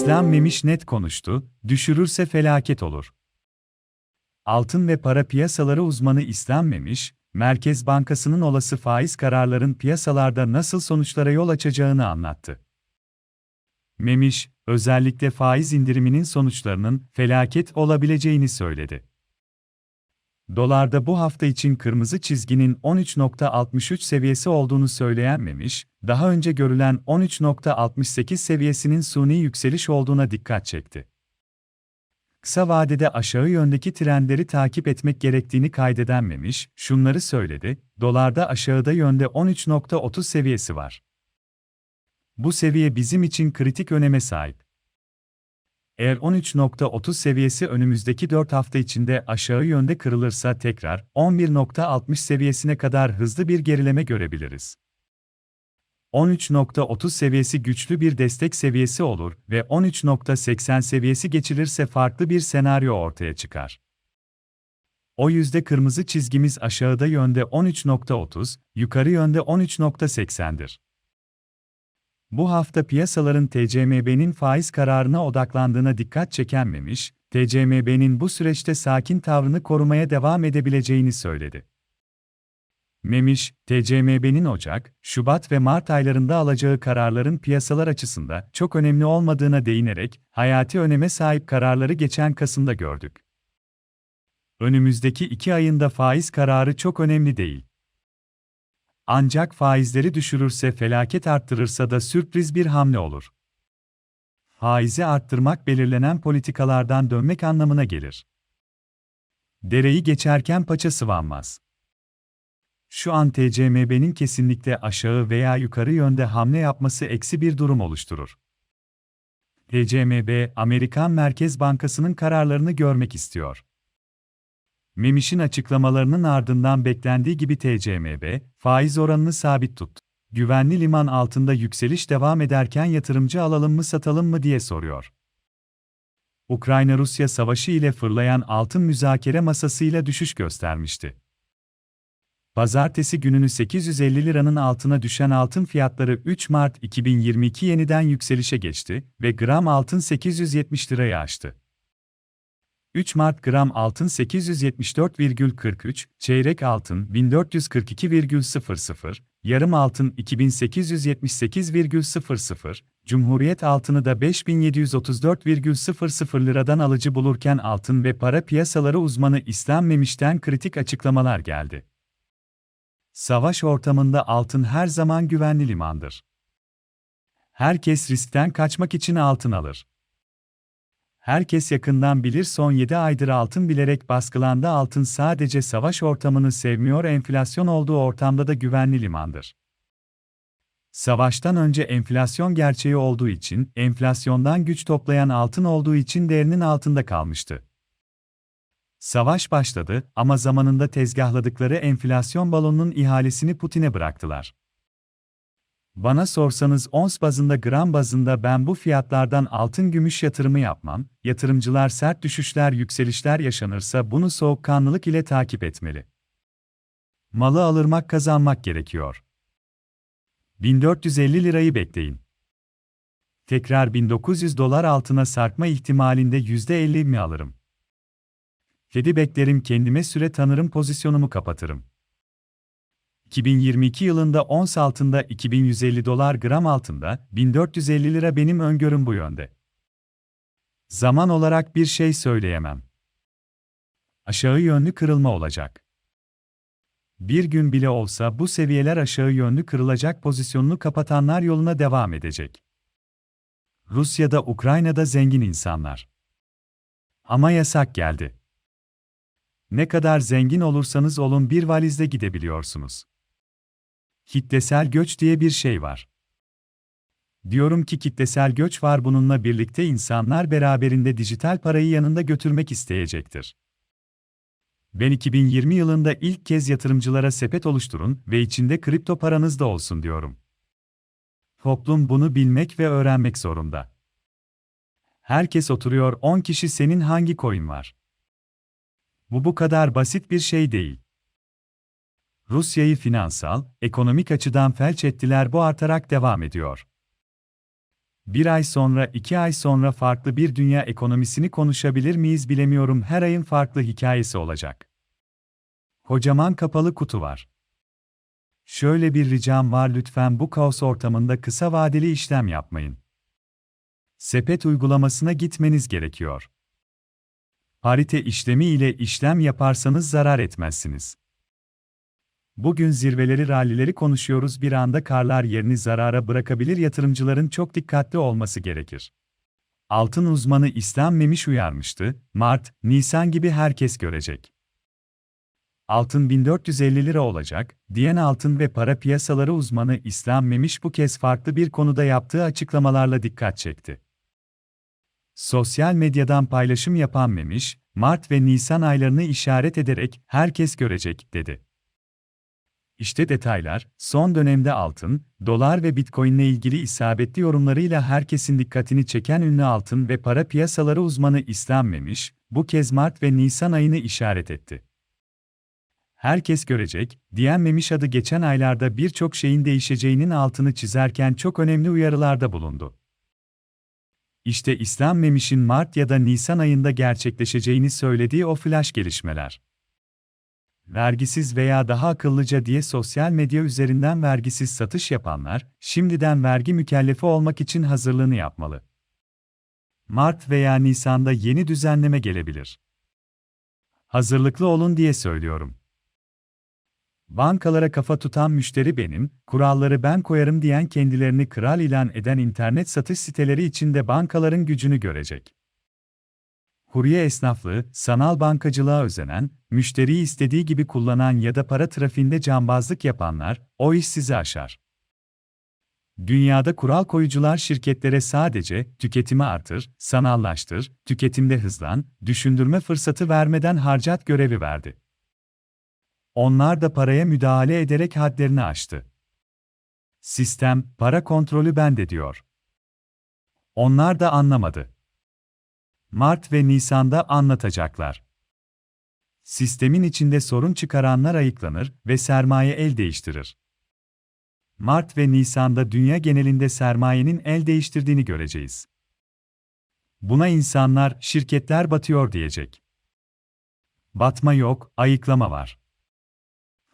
İslam Memiş net konuştu, düşürürse felaket olur. Altın ve para piyasaları uzmanı İslam Memiş, Merkez Bankası'nın olası faiz kararların piyasalarda nasıl sonuçlara yol açacağını anlattı. Memiş, özellikle faiz indiriminin sonuçlarının felaket olabileceğini söyledi. Dolarda bu hafta için kırmızı çizginin 13.63 seviyesi olduğunu söyleyen Memiş, daha önce görülen 13.68 seviyesinin suni yükseliş olduğuna dikkat çekti. Kısa vadede aşağı yöndeki trendleri takip etmek gerektiğini kaydeden Memiş, şunları söyledi, dolarda aşağıda yönde 13.30 seviyesi var. Bu seviye bizim için kritik öneme sahip. Eğer 13.30 seviyesi önümüzdeki 4 hafta içinde aşağı yönde kırılırsa tekrar 11.60 seviyesine kadar hızlı bir gerileme görebiliriz. 13.30 seviyesi güçlü bir destek seviyesi olur ve 13.80 seviyesi geçilirse farklı bir senaryo ortaya çıkar. O yüzde kırmızı çizgimiz aşağıda yönde 13.30, yukarı yönde 13.80'dir. Bu hafta piyasaların TCMB'nin faiz kararına odaklandığına dikkat çekenmemiş, TCMB'nin bu süreçte sakin tavrını korumaya devam edebileceğini söyledi. Memiş, TCMB'nin Ocak, Şubat ve Mart aylarında alacağı kararların piyasalar açısında çok önemli olmadığına değinerek, hayati öneme sahip kararları geçen Kasım'da gördük. Önümüzdeki iki ayında faiz kararı çok önemli değil. Ancak faizleri düşürürse felaket arttırırsa da sürpriz bir hamle olur. Faizi arttırmak belirlenen politikalardan dönmek anlamına gelir. Dereyi geçerken paça sıvanmaz. Şu an TCMB'nin kesinlikle aşağı veya yukarı yönde hamle yapması eksi bir durum oluşturur. TCMB, Amerikan Merkez Bankası'nın kararlarını görmek istiyor. Memiş'in açıklamalarının ardından beklendiği gibi TCMB, faiz oranını sabit tuttu. Güvenli liman altında yükseliş devam ederken yatırımcı alalım mı satalım mı diye soruyor. Ukrayna-Rusya savaşı ile fırlayan altın müzakere masasıyla düşüş göstermişti. Pazartesi gününü 850 liranın altına düşen altın fiyatları 3 Mart 2022 yeniden yükselişe geçti ve gram altın 870 lirayı aştı. 3 Mart gram altın 874,43, çeyrek altın 1442,00, yarım altın 2878,00, Cumhuriyet altını da 5734,00 liradan alıcı bulurken altın ve para piyasaları uzmanı İslam Memiş'ten kritik açıklamalar geldi. Savaş ortamında altın her zaman güvenli limandır. Herkes riskten kaçmak için altın alır. Herkes yakından bilir son 7 aydır altın bilerek baskılandı altın sadece savaş ortamını sevmiyor enflasyon olduğu ortamda da güvenli limandır. Savaştan önce enflasyon gerçeği olduğu için, enflasyondan güç toplayan altın olduğu için değerinin altında kalmıştı. Savaş başladı ama zamanında tezgahladıkları enflasyon balonunun ihalesini Putin'e bıraktılar. Bana sorsanız ons bazında gram bazında ben bu fiyatlardan altın gümüş yatırımı yapmam, yatırımcılar sert düşüşler yükselişler yaşanırsa bunu soğukkanlılık ile takip etmeli. Malı alırmak kazanmak gerekiyor. 1450 lirayı bekleyin. Tekrar 1900 dolar altına sarkma ihtimalinde %50 mi alırım? Kedi beklerim kendime süre tanırım pozisyonumu kapatırım. 2022 yılında ons altında 2150 dolar gram altında 1450 lira benim öngörüm bu yönde. Zaman olarak bir şey söyleyemem. Aşağı yönlü kırılma olacak. Bir gün bile olsa bu seviyeler aşağı yönlü kırılacak pozisyonunu kapatanlar yoluna devam edecek. Rusya'da Ukrayna'da zengin insanlar. Ama yasak geldi. Ne kadar zengin olursanız olun bir valizle gidebiliyorsunuz. Kitlesel göç diye bir şey var. Diyorum ki kitlesel göç var bununla birlikte insanlar beraberinde dijital parayı yanında götürmek isteyecektir. Ben 2020 yılında ilk kez yatırımcılara sepet oluşturun ve içinde kripto paranız da olsun diyorum. Toplum bunu bilmek ve öğrenmek zorunda. Herkes oturuyor 10 kişi senin hangi coin var? Bu bu kadar basit bir şey değil. Rusya'yı finansal, ekonomik açıdan felç ettiler bu artarak devam ediyor. bir ay sonra, iki ay sonra farklı bir dünya ekonomisini konuşabilir miyiz bilemiyorum. Her ayın farklı hikayesi olacak. Kocaman kapalı kutu var. Şöyle bir ricam var lütfen bu kaos ortamında kısa vadeli işlem yapmayın. Sepet uygulamasına gitmeniz gerekiyor. Parite işlemi ile işlem yaparsanız zarar etmezsiniz. Bugün zirveleri rallileri konuşuyoruz bir anda karlar yerini zarara bırakabilir yatırımcıların çok dikkatli olması gerekir. Altın uzmanı İslam Memiş uyarmıştı, Mart, Nisan gibi herkes görecek. Altın 1450 lira olacak, diyen altın ve para piyasaları uzmanı İslam Memiş bu kez farklı bir konuda yaptığı açıklamalarla dikkat çekti. Sosyal medyadan paylaşım yapan Memiş, Mart ve Nisan aylarını işaret ederek herkes görecek, dedi. İşte detaylar, son dönemde altın, dolar ve bitcoin ile ilgili isabetli yorumlarıyla herkesin dikkatini çeken ünlü altın ve para piyasaları uzmanı İslam Memiş, bu kez Mart ve Nisan ayını işaret etti. Herkes görecek, diyen Memiş adı geçen aylarda birçok şeyin değişeceğinin altını çizerken çok önemli uyarılarda bulundu. İşte İslam Memiş'in Mart ya da Nisan ayında gerçekleşeceğini söylediği o flash gelişmeler vergisiz veya daha akıllıca diye sosyal medya üzerinden vergisiz satış yapanlar, şimdiden vergi mükellefi olmak için hazırlığını yapmalı. Mart veya Nisan'da yeni düzenleme gelebilir. Hazırlıklı olun diye söylüyorum. Bankalara kafa tutan müşteri benim, kuralları ben koyarım diyen kendilerini kral ilan eden internet satış siteleri içinde bankaların gücünü görecek. Kurye esnaflığı, sanal bankacılığa özenen, müşteriyi istediği gibi kullanan ya da para trafiğinde cambazlık yapanlar, o iş sizi aşar. Dünyada kural koyucular şirketlere sadece tüketimi artır, sanallaştır, tüketimde hızlan, düşündürme fırsatı vermeden harcat görevi verdi. Onlar da paraya müdahale ederek hadlerini aştı. Sistem, para kontrolü bende diyor. Onlar da anlamadı. Mart ve Nisan'da anlatacaklar. Sistemin içinde sorun çıkaranlar ayıklanır ve sermaye el değiştirir. Mart ve Nisan'da dünya genelinde sermayenin el değiştirdiğini göreceğiz. Buna insanlar, şirketler batıyor diyecek. Batma yok, ayıklama var.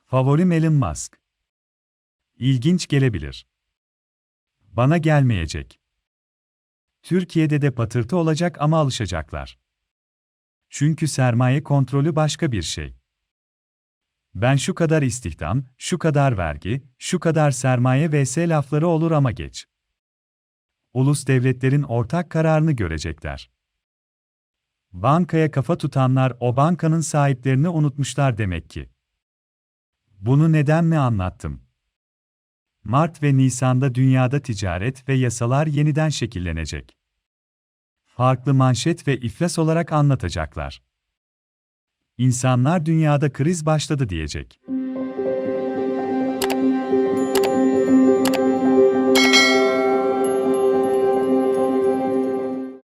Favorim Elon Musk. İlginç gelebilir. Bana gelmeyecek. Türkiye'de de patırtı olacak ama alışacaklar. Çünkü sermaye kontrolü başka bir şey. Ben şu kadar istihdam, şu kadar vergi, şu kadar sermaye vs lafları olur ama geç. Ulus devletlerin ortak kararını görecekler. Bankaya kafa tutanlar o bankanın sahiplerini unutmuşlar demek ki. Bunu neden mi anlattım? Mart ve Nisan'da dünyada ticaret ve yasalar yeniden şekillenecek. Farklı manşet ve iflas olarak anlatacaklar. İnsanlar dünyada kriz başladı diyecek.